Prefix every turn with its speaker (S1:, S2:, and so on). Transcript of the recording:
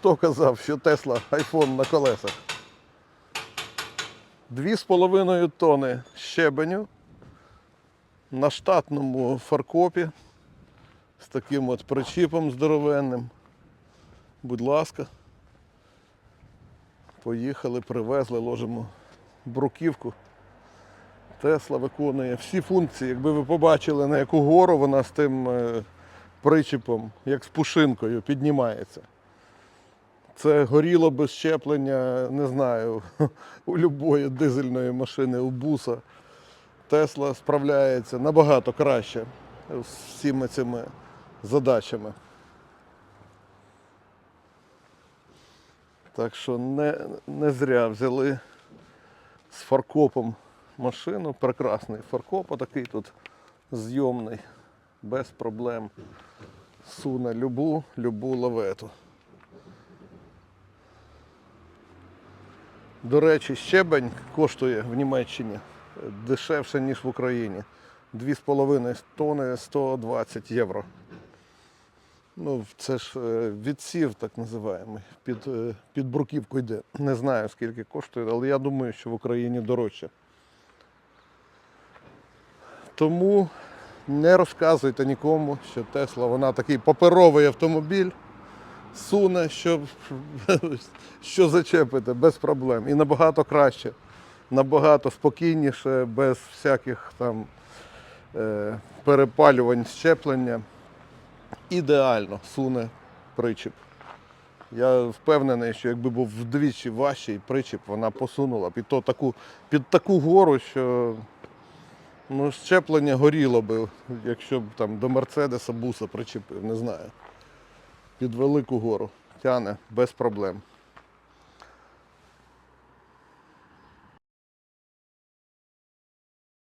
S1: Хто казав, що Тесла айфон на колесах? Дві з половиною тони щебеню на штатному фаркопі з таким от причіпом здоровенним. Будь ласка. Поїхали, привезли, ложимо бруківку. Тесла виконує всі функції. Якби ви побачили, на яку гору вона з тим е, причіпом, як з пушинкою, піднімається. Це горіло без щеплення, не знаю, у любої дизельної машини, у буса. Тесла справляється набагато краще з всіми цими задачами. Так що не, не зря взяли з фаркопом машину. Прекрасний фаркоп, такий тут зйомний, без проблем. Суне любу, любу лавету. До речі, щебень коштує в Німеччині дешевше, ніж в Україні. 2,5 тони 120 євро. Ну, це ж е, відсів, так називаємо. Під, е, під бруківку йде. Не знаю, скільки коштує, але я думаю, що в Україні дорожче. Тому не розказуйте нікому, що Тесла вона такий паперовий автомобіль, суне, що, що зачепите, без проблем. І набагато краще, набагато спокійніше, без всяких там е, перепалювань щеплення. Ідеально суне причіп. Я впевнений, що якби був вдвічі важчий причіп, вона посунула. І то таку, під таку гору, що ну, щеплення горіло би, якщо б там до Мерседеса буса причепив, не знаю. Під велику гору. Тяне без проблем.